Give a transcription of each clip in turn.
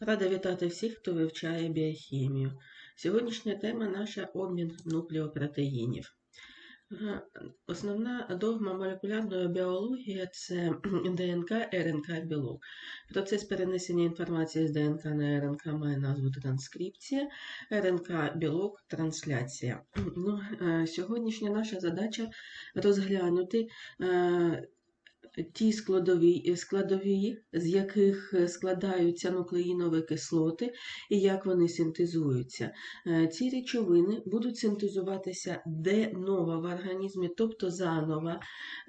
Рада вітати всіх, хто вивчає біохімію. Сьогоднішня тема наша обмін нуклеопротеїнів. Е, Основна догма молекулярної біології це ДНК, РНК, білок. Процес перенесення інформації з ДНК на РНК має назву транскрипція, РНК білок трансляція. Ну, е, Сьогоднішня наша задача розглянути е, ті складові, складові, з яких складаються нуклеїнові кислоти і як вони синтезуються. Е, Ці речовини будуть синтезуватися де нова в організмі, тобто заново.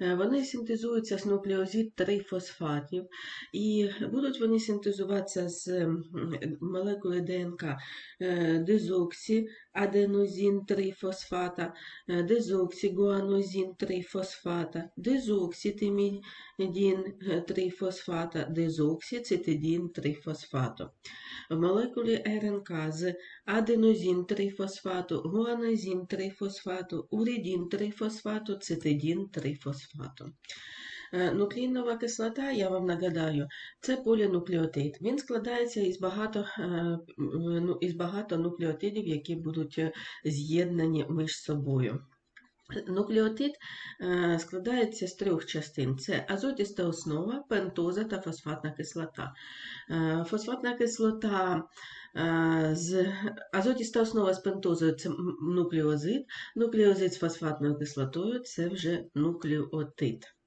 Е, Вони синтезуються з нуклеозид трифосфатів, і будуть вони синтезуватися з молекули ДНК е, дезоксі, аденозин трифосфата, е, трифосфата, дезокситимідін е, трифосфата, дезоксицитидін трифосфату. В молекулі РНК з аденозин трифосфату, гуанозин трифосфату, уридін трифосфату, цитидін трифосфату. Е, Нуклеїнова кислота, я вам нагадаю, це полінуклеотид. Він складається із багато, е, ну, із багато нуклеотидів, які будуть з'єднані між собою. Нуклеотид е, складається з трьох частин: це азотіста основа, пентоза та фосфатна кислота. Е, Фосфатна кислота е, з азотіста основа з пентозою це нуклеозид, нуклеозид з фосфатною кислотою це вже нуклеотид.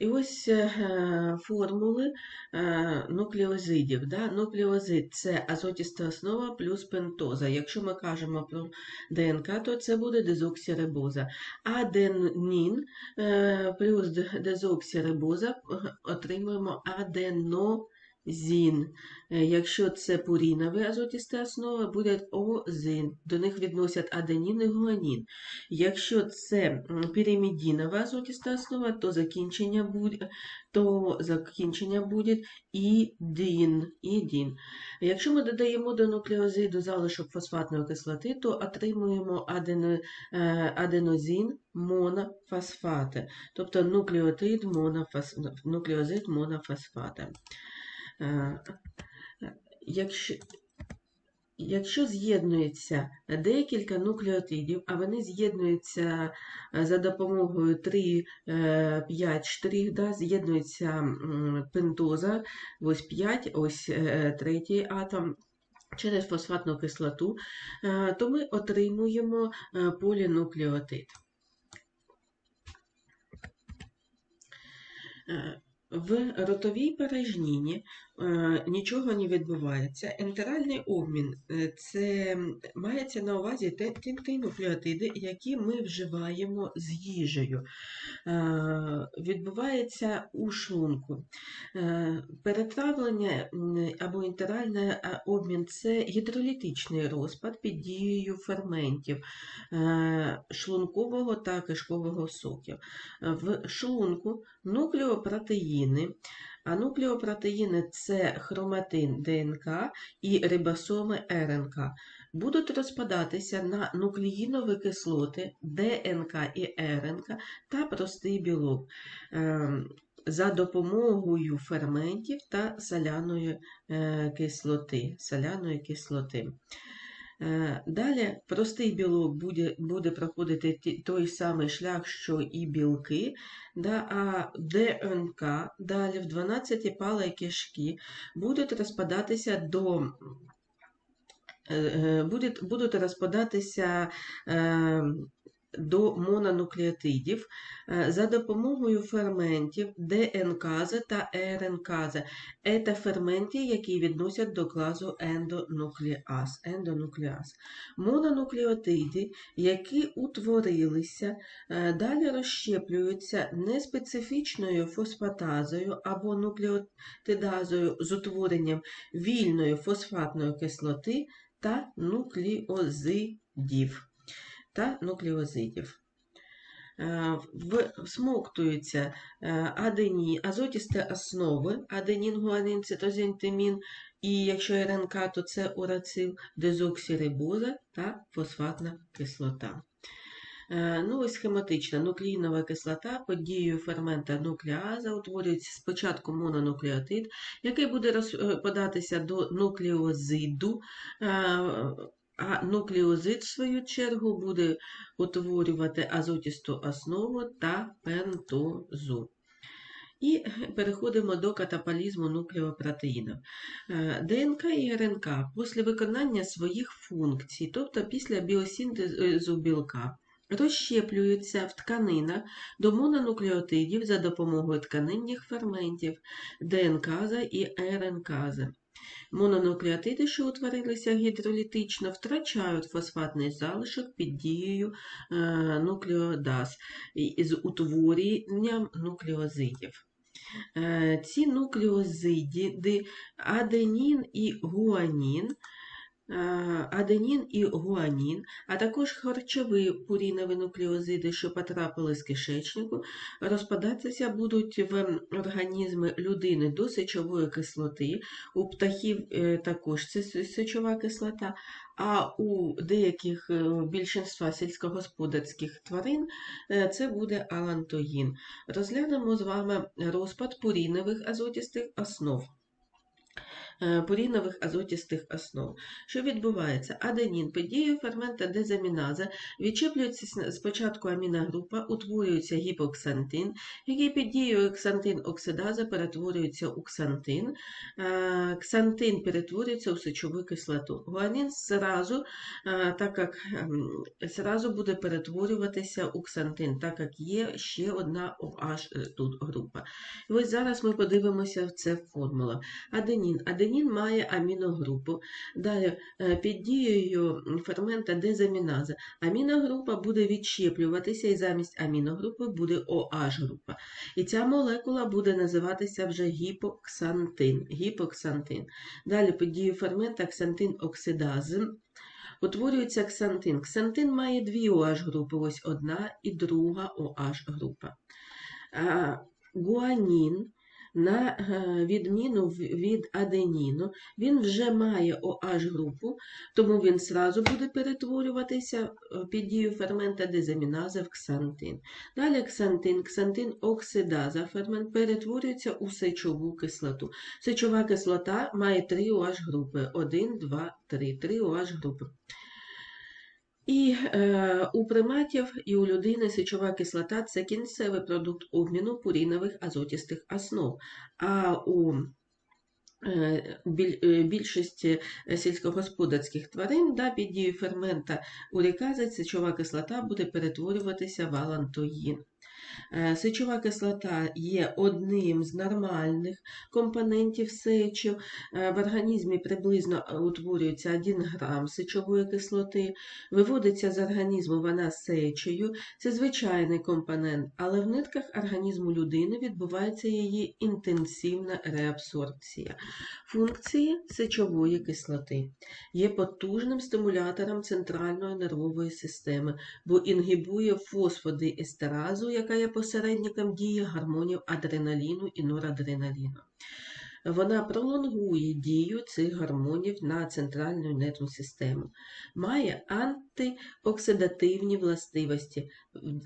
І ось е, формули е, нуклеозидів. Да? Нуклеозид це азотіста основа плюс пентоза. Якщо ми кажемо про ДНК, то це буде дезоксірибоза. Аденін е, плюс дезоксірибоза е, отримуємо аденозин. Е, Якщо це пурінові азотісти основи, буде озин. До них відносять аденін і гуанін. Якщо це піримідінова азотіста основа, то закінчення буде, то закінчення буде ідін. ідін. Якщо ми додаємо до нуклеозиду залишок фосфатної кислоти, то отримуємо адено, е, аденозин монофосфати, тобто нуклеотид монофос, нуклеозид монофосфата. Е, Якщо, Якщо з'єднується декілька нуклеотидів, а вони з'єднуються е, за допомогою 3-5 штрих, да, з'єднується пентоза, ось 5, ось е, третій атом. Через фосфатну кислоту, е, то ми отримуємо е, полінуклеотид. Е, В ротовій порожнині е, нічого не відбувається. Ентеральний обмін е, це мається на увазі ті, нуклеотиди, які ми вживаємо з їжею. Е, Відбувається у шлунку. Е, Перетравлення або інтеральний е, обмін це гідролітичний розпад під дією ферментів е, шлункового та кишкового соків. Е, В шлунку нуклеопротеїни, а нуклеопротеїни це хроматин ДНК і рибосоми РНК. Будуть розпадатися на нуклеїнові кислоти ДНК і РНК та простий білок ем, за допомогою ферментів та соляної е, кислоти. Соляної кислоти. Е, Далі простий білок буде, буде проходити той самий шлях, що і білки, да, а ДНК далі в 12 палої кишки будуть розпадатися до е, е, будуть, будуть розпадатися до мононуклеотидів е, за допомогою ферментів ДНКаза та РНКаза. Це ферменти, які відносять до класу ендонуклеаз. ендонуклеаз. Мононуклеотиди, які утворилися, е, далі розщеплюються неспецифічною фосфатазою або нуклеотидазою з утворенням вільної фосфатної кислоти та нуклеозидів. Та нуклеозидів. Е, Всмоктуються е, адені, азотісті основи, аденін, гуанин, цитозин, тимін, і якщо РНК, то це урацил, дезоксирибоза та фосфатна кислота. Е, Ну, ось схематично. Нуклеїнова кислота під дією фермента нуклеаза утворюється спочатку мононуклеотид, який буде розпадатися до нуклеозиду, а нуклеозид, в свою чергу, буде утворювати азотісту основу та пентозу. І переходимо до катапалізму нуклеопротеїнів. Е, ДНК і РНК після виконання своїх функцій, тобто після біосинтезу білка, розщеплюються в тканинах до мононуклеотидів за допомогою тканинних ферментів ДНКаза і РНКаза. Мононуклеотиди, що утворилися гідролітично, втрачають фосфатний залишок під дією е, нуклеодаз з утворенням нуклеозидів. Е, ці нуклеозиди аденін і гуанін аденін і гуанін, а також харчові пурінові нуклеозиди, що потрапили з кишечнику, розпадатися будуть в організми людини до сечової кислоти, у птахів е, також це сечова кислота, а у деяких е, більшинства сільськогосподарських тварин е, це буде алантоїн. Розглянемо з вами розпад пурінових азотістих основ. Е, порінових азотістих основ. Що відбувається? Аденін під дією фермента дезаміназа відчеплюється спочатку аміногрупа, утворюється гіпоксантин, який під дією ксантин-оксидаза перетворюється у ксантин. Е, ксантин перетворюється у сечову кислоту. Гуанін зразу, е, так як зразу ем, буде перетворюватися у ксантин, так як є ще одна OH тут група. І ось зараз ми подивимося в це формула. Аденін. Аденін Аргінін має аміногрупу. Далі е, під дією фермента дезаміназа аміногрупа буде відщеплюватися, і замість аміногрупи буде OH-група. І ця молекула буде називатися вже гіпоксантин. гіпоксантин. Далі під дією фермента ксантин-оксидаз. Утворюється ксантин. Ксантин має дві OH-групи, ось одна і друга OH-група. Гуанін на е, відміну від аденіну, він вже має OH групу, тому він зразу буде перетворюватися е, під дією фермента дезаміназа в ксантин. Далі ксантин, ксантин оксидаза фермент перетворюється у сечову кислоту. Сечова кислота має три OH групи: 1, 2, 3, три OH групи. І е, у приматів і у людини сечова кислота це кінцевий продукт обміну пурінових азотістих основ. А у е, е, Більшості сільськогосподарських тварин да, під дією фермента урікази сечова кислота буде перетворюватися в алантоїн. Е, сечова кислота є одним з нормальних компонентів сечі. Е, в організмі приблизно е, утворюється 1 грам сечової кислоти, виводиться з організму вона сечею, це звичайний компонент, але в нитках організму людини відбувається її інтенсивна реабсорбція. Функції сечової кислоти є потужним стимулятором центральної нервової системи, бо інгібує фосфодиестеразу, яка є посередником дії гормонів адреналіну і норадреналіну. Вона пролонгує дію цих гормонів на центральну нервну систему, має антиоксидативні властивості,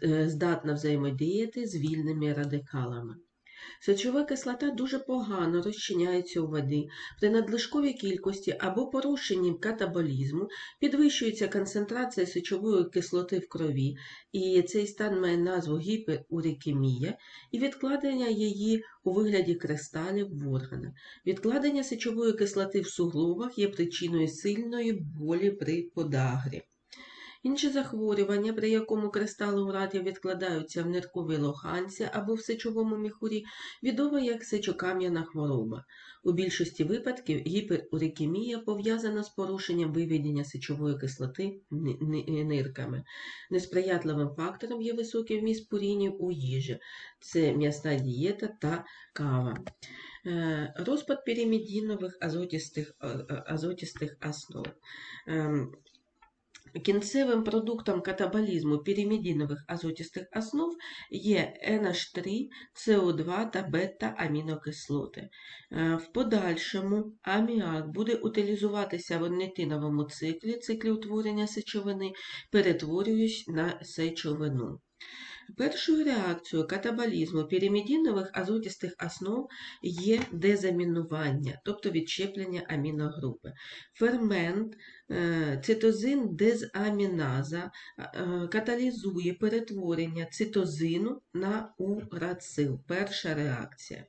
е, здатна взаємодіяти з вільними радикалами. Сечова кислота дуже погано розчиняється у воді. При надлишковій кількості або порушенні катаболізму підвищується концентрація сечової кислоти в крові, і цей стан має назву гіперурикемія і відкладення її у вигляді кристалів в органах. Відкладення сечової кислоти в суглобах є причиною сильної болі при подагрі. Інші захворювання, при якому кристали урадів відкладаються в нирковій лоханці або в сечовому міхурі, відомі як сечокам'яна хвороба. У більшості випадків гіперурикемія пов'язана з порушенням виведення сечової кислоти нирками. Несприятливим фактором є високий вміст пурінів у їжі, це м'ясна дієта та кава. Е, розпад піримідінових азотістих, е, азотістих основ. Кінцевим продуктом катаболізму пірімідінових азотістих основ є NH3, СО2 та бета-амінокислоти. Е, В подальшому аміак буде утилізуватися в однотиновому циклі, циклі утворення сечовини, перетворюючись на сечовину. Першою реакцією катаболізму піримідинових азотістих основ є дезамінування, тобто відщеплення аміногрупи. Фермент е, цитозин дезаміназа е, каталізує перетворення цитозину на урацил. Перша реакція.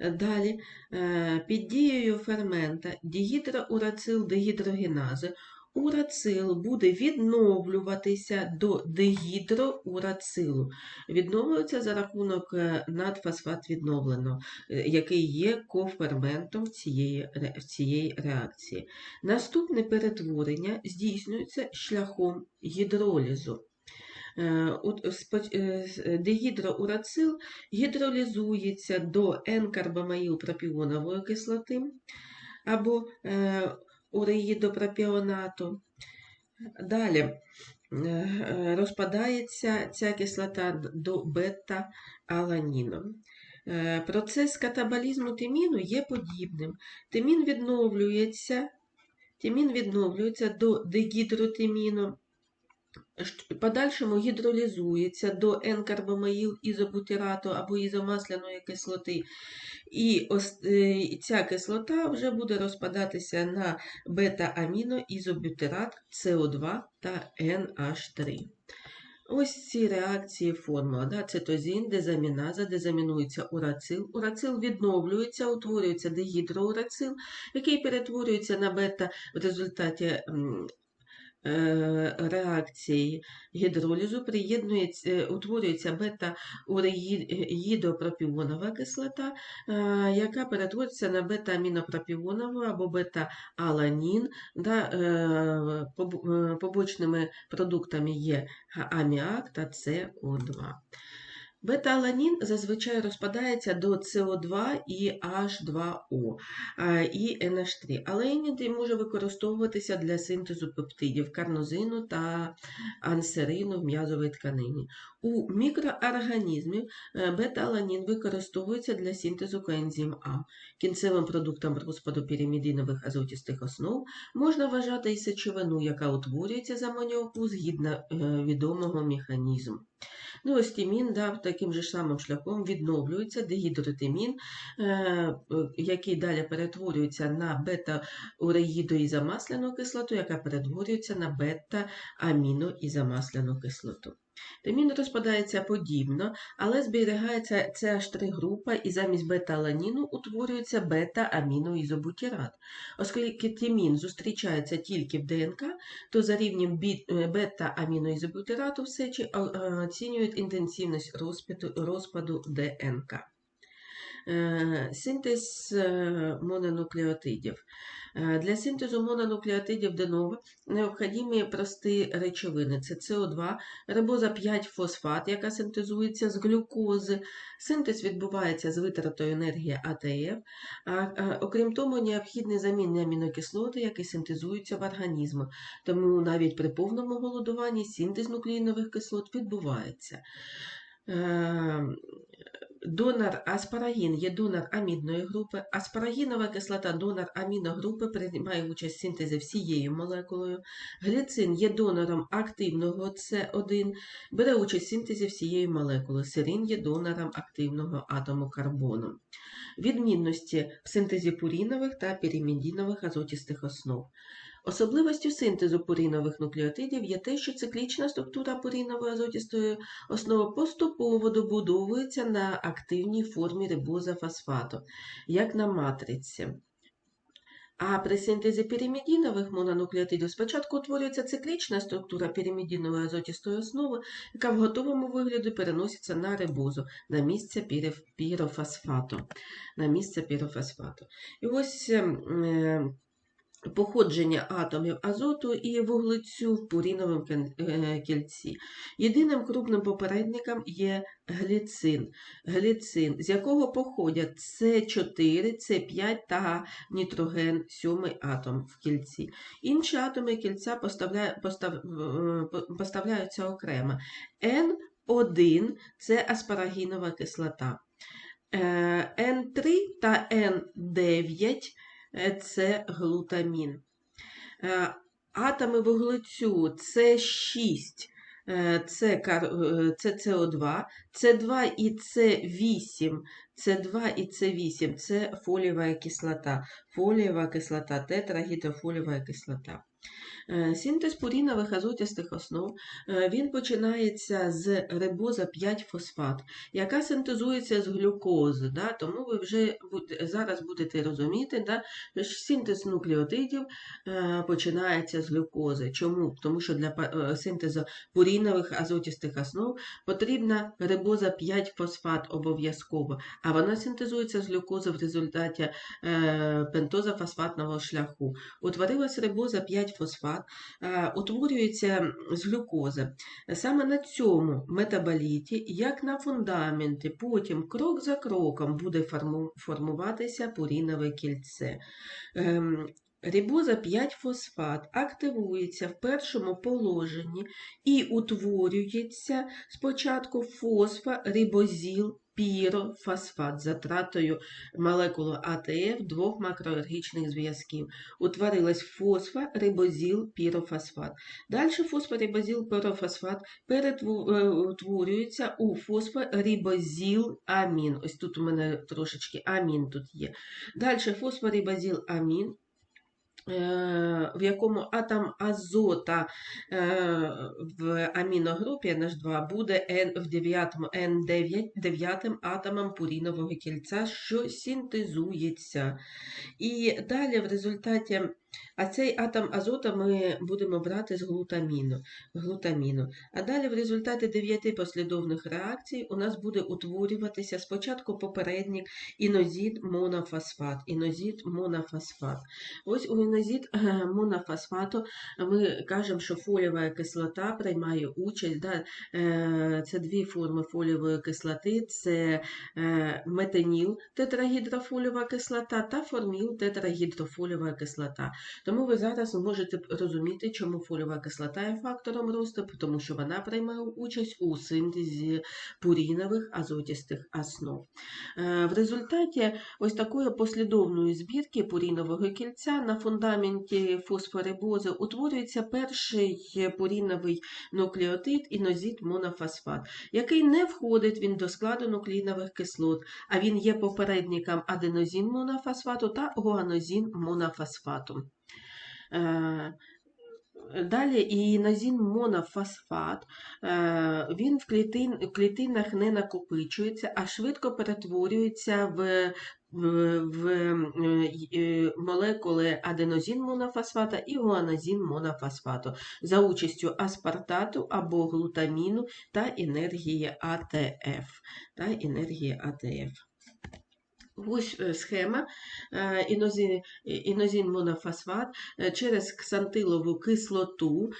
Далі, е, під дією фермента дігідроурацил дегідрогенази урацил буде відновлюватися до дегідроурацилу. Відновлюється за рахунок е, надфосфат відновлено, е, який є коферментом цієї, цієї реакції. Наступне перетворення здійснюється шляхом гідролізу. Е, Дегідроурацил гідролізується до N-карбамаїл-пропіонової кислоти або уреїдопропіонату. Далі е, е, розпадається ця кислота до бета-аланіну. Е, Процес катаболізму тиміну є подібним. Тимін відновлюється, тимін відновлюється до дегідротиміну, подальшому гідролізується до N-карбамаїл ізобутирату або ізомасляної кислоти. І е, ця кислота вже буде розпадатися на бета-аміно ізобутират СО2 та NH3. Ось ці реакції формула. Да? Цитозін, дезаміназа, дезамінується урацил. Урацил відновлюється, утворюється дегідроурацил, який перетворюється на бета в результаті реакції гідролізу, приєднується, е, утворюється бета-уреїдопропіонова кислота, е, яка перетворюється на бета-амінопропіонову або бета-аланін. Да, е, поб- е, побочними продуктами є аміак та СО2. Бета-аланін зазвичай розпадається до СО2 і H2O і NH3, але іноді може використовуватися для синтезу пептидів карнозину та ансерину в м'язовій тканині. У мікроорганізмів е, бета-аланін використовується для синтезу коензим А. Кінцевим продуктом розпаду піримідинових азотістих основ можна вважати і сечовину, яка утворюється з амоніаку згідно е, відомого механізму. Ну, ось тимін да, таким же самим шляхом відновлюється дегідротимін, е, е, який далі перетворюється на бета-уреїдоізомасляну кислоту, яка перетворюється на бета-аміноізомасляну кислоту. Тимін розпадається подібно, але зберігається CH3 група і замість бета-аланіну утворюється бета-аміноізобутірат. Оскільки тимін зустрічається тільки в ДНК, то за рівнем е, бета-аміноізобутирату в сечі а, оцінюють інтенсивність розпаду ДНК. Е, Синтез е, мононуклеотидів. Е, Для синтезу мононуклеотидів денова необхідні прості речовини. Це СО2, рибоза 5-фосфат, яка синтезується з глюкози. Синтез відбувається з витратою енергії АТФ. Окрім того, необхідні замінні амінокислоти, які синтезуються в організмі. Тому навіть при повному голодуванні синтез нуклеїнових кислот відбувається. Донор аспарагін є донор амідної групи. Аспарагінова кислота донор аміногрупи приймає участь в синтезі всією молекулою. Гліцин є донором активного С1, бере участь в синтезі всієї молекули. Серин є донором активного атому карбону. Відмінності в синтезі пурінових та піримідинових азотістих основ. Особливостю синтезу пурінових нуклеотидів є те, що циклічна структура пурінової азотістої основи поступово добудовується на активній формі рибоза фосфату, як на матриці. А при синтезі піримідинових мононуклеотидів спочатку утворюється циклічна структура піримідинової азотістої основи, яка в готовому вигляді переноситься на рибозу, на місце пірофосфату. На місце пірофосфату. І ось е, походження атомів азоту і вуглецю в пуріновому е, кільці. Єдиним крупним попередником є гліцин, гліцин, з якого походять С4, С5 та нітроген, сьомий атом в кільці. Інші атоми кільця е, поставляються окремо. N1 це аспарагінова кислота. Е, N3 та N9 е, це глутамін. Е, Атоми вуглецю це 6, це, е, це СО2, С2 і С8, С2 і С8 це фолієва кислота, фолієва кислота, тетрагідрофолієва кислота. Е, Синтез пурінових азотістих основ е, він починається з рибоза 5-фосфат, яка синтезується з глюкози. Да? Тому ви вже зараз будете розуміти, да? що синтез нуклеотидів е, починається з глюкози. Чому? Тому що для синтезу пурінових азотістих основ потрібна рибоза 5-фосфат обов'язково, а вона синтезується з глюкози в результаті пентозофосфатного шляху. Утворилась рибоза 5-фосфат, е, утворюється з глюкози. Саме на цьому метаболіті, як на фундаменті, потім крок за кроком буде формуватися пурінове кільце. Ем, Рибоза 5-фосфат активується в першому положенні і утворюється спочатку фосфорибозіл пірофосфат за тратою молекули АТФ двох макроенергічних зв'язків. Утворилась фосфорибозіл пірофосфат. Далі фосфорибозіл пірофосфат перетворюється у фосфорибозіл амін. Ось тут у мене трошечки амін тут є. Далі фосфорибозіл амін. Е, В якому атом азота е, в аміногрупі NH2 буде N в 9 N9 дев'ятим атомом пурінового кільця, що синтезується. І далі в результаті, а цей атом азота ми будемо брати з глутаміну. глутаміну. А далі в результаті дев'яти послідовних реакцій у нас буде утворюватися спочатку попередник інозід монофосфат. Інозід монофосфат. Ось у інозід е, монофосфату ми кажемо, що фолієва кислота приймає участь. Да? е, Це дві форми фолієвої кислоти: це е, метаніл тетрагідрофолієва кислота та форміл тетрагідрофолієва кислота. Тому ви зараз можете розуміти, чому фолієва кислота є фактором росту, тому що вона приймає участь у синтезі пурінових азотістих основ. Е, В результаті ось такої послідовної збірки пурінового кільця на фундаменті фосфорибози утворюється перший пуріновий нуклеотид інозід монофосфат, який не входить він до складу нуклеїнових кислот, а він є попередником аденозін монофосфату та гуанозін монофосфату. Е, Далі інозін монофосфат, е, він в клітин, клітинах не накопичується, а швидко перетворюється в, в, в е, молекули аденозін монофосфата і гуанозін монофосфату за участю аспартату або глутаміну та енергії АТФ. Та енергії АТФ. Ось е, схема е, інозін, монофосфат е, через ксантилову кислоту,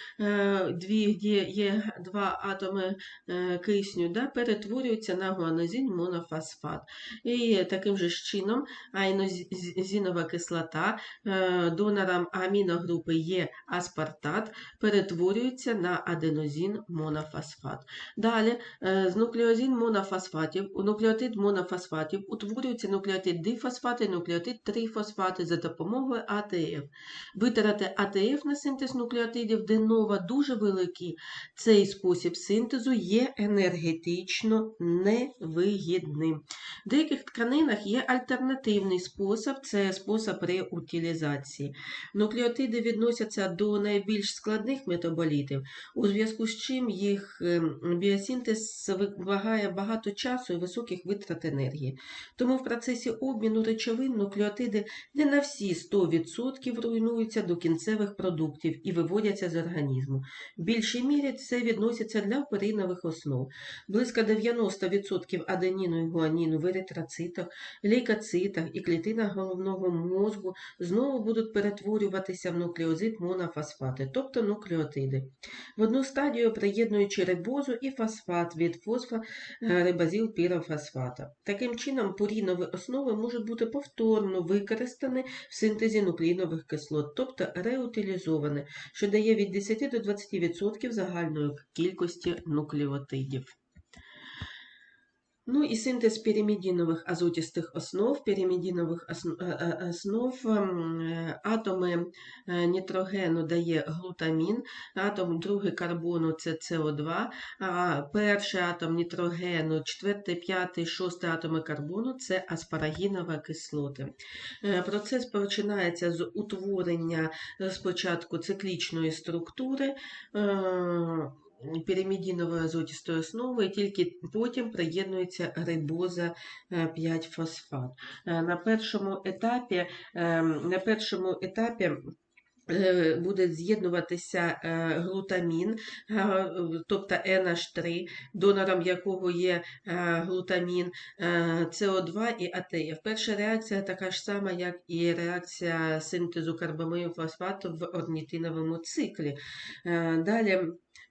де є два атоми кисню, да, перетворюється на гуанозін монофосфат. І таким же чином айнозінова кислота донором аміногрупи є аспартат, перетворюється на аденозін монофосфат. Далі з нуклеозін монофосфатів, нуклеотид монофосфатів утворюється нуклеотид дифосфати, нуклеотид трифосфати за допомогою АТФ. Витрати АТФ на синтез нуклеотидів денова дуже великі. Цей спосіб синтезу є енергетично невигідним. В деяких тканинах є альтернативний спосіб це спосіб реутилізації. Нуклеотиди відносяться до найбільш складних метаболітів, у зв'язку з чим їх ем, біосинтез вимагає багато часу і високих витрат енергії. Тому в процесі процесі обміну речовин нуклеотиди не на всі 100% руйнуються до кінцевих продуктів і виводяться з організму. В більшій мірі це відноситься для перинових основ. Близько 90% аденіну і гуаніну в еритроцитах, лейкоцитах і клітинах головного мозку знову будуть перетворюватися в нуклеозид монофосфати, тобто нуклеотиди. В одну стадію приєднуючи рибозу і фосфат від фосфорибазіл пірофосфата. Таким чином, пурінові основи можуть бути повторно використані в синтезі нуклеїнових кислот, тобто реутилізовані, що дає від 10 до 20% загальної кількості нуклеотидів. Ну і синтез піримідінових азотістих основ. Піримідінових е, е, основ е, атоми е, нітрогену дає глутамін, атом другий карбону це СО2, а перший атом нітрогену, четвертий, п'ятий, шостий атоми карбону це аспарагінова кислоти. Е, Процес починається з утворення е, спочатку циклічної структури. Е, піримідінової азотістої основи, і тільки потім приєднується рибоза 5-фосфат. На першому етапі, е, на першому етапі е, буде з'єднуватися е, глутамін, е, тобто NH3, донором якого є е, глутамін, е, СО2 і АТФ. Перша реакція така ж сама, як і реакція синтезу карбамію фосфату в орнітиновому циклі. Е, Далі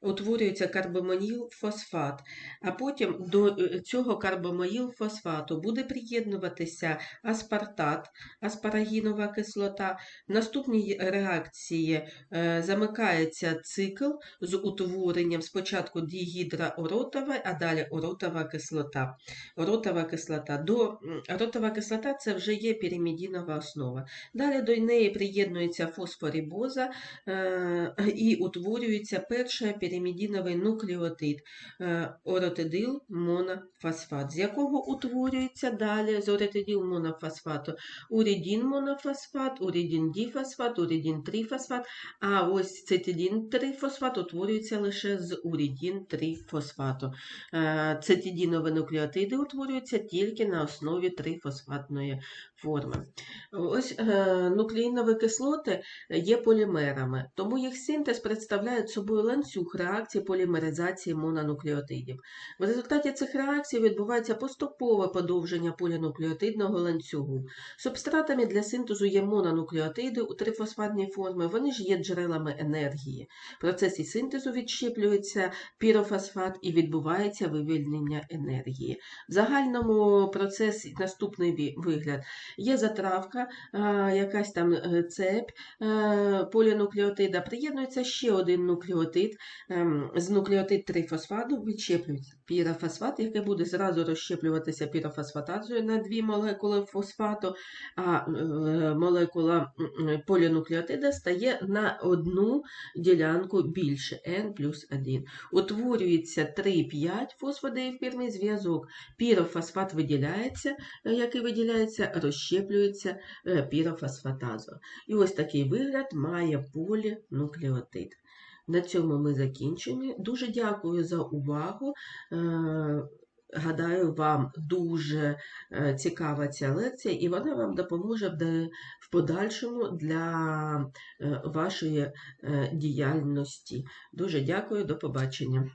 утворюється карбамоїл-фосфат, а потім до е, цього карбамоїл-фосфату буде приєднуватися аспартат, аспарагінова кислота. В наступній реакції е, замикається цикл з утворенням спочатку дігідрооротова, а далі оротова кислота. Оротова кислота. До м, оротова кислота це вже є піримідінова основа. Далі до неї приєднується фосфорибоза е, і утворюється перший піримідіновий нуклеотид е, оротидил монофосфат, з якого утворюється далі з оротидил монофосфату? Урідін монофосфат, урідін діфосфат, урідін трифосфат, а ось цитидін трифосфат утворюється лише з урідін трифосфату. Е, Цитидінові нуклеотиди утворюються тільки на основі трифосфатної форми. Ось е, нуклеїнові кислоти є полімерами, тому їх синтез представляє собою ланцюг реакції полімеризації мононуклеотидів. В результаті цих реакцій відбувається поступове подовження полінуклеотидного ланцюгу. Субстратами для синтезу є мононуклеотиди у трифосфатній формі, вони ж є джерелами енергії. В процесі синтезу відщеплюється пірофосфат і відбувається вивільнення енергії. В загальному процесі наступний вигляд. Є затравка, якась там е, цепь е, полінуклеотида, приєднується ще один нуклеотид, ем, з нуклеотид трифосфату відщеплюється пірофосфат, який буде зразу розщеплюватися пірофосфатазою на дві молекули фосфату, а е, молекула полінуклеотида стає на одну ділянку більше, N плюс 1. Утворюється 3,5 фосфодиефірний зв'язок. Пірофосфат виділяється, е, який виділяється, розщеплюється е, пірофосфатазою. І ось такий вигляд має полінуклеотид. На цьому ми закінчені. Дуже дякую за увагу. Е, Гадаю, вам дуже е, цікава ця лекція, і вона вам допоможе в подальшому для вашої діяльності. Дуже дякую, до побачення.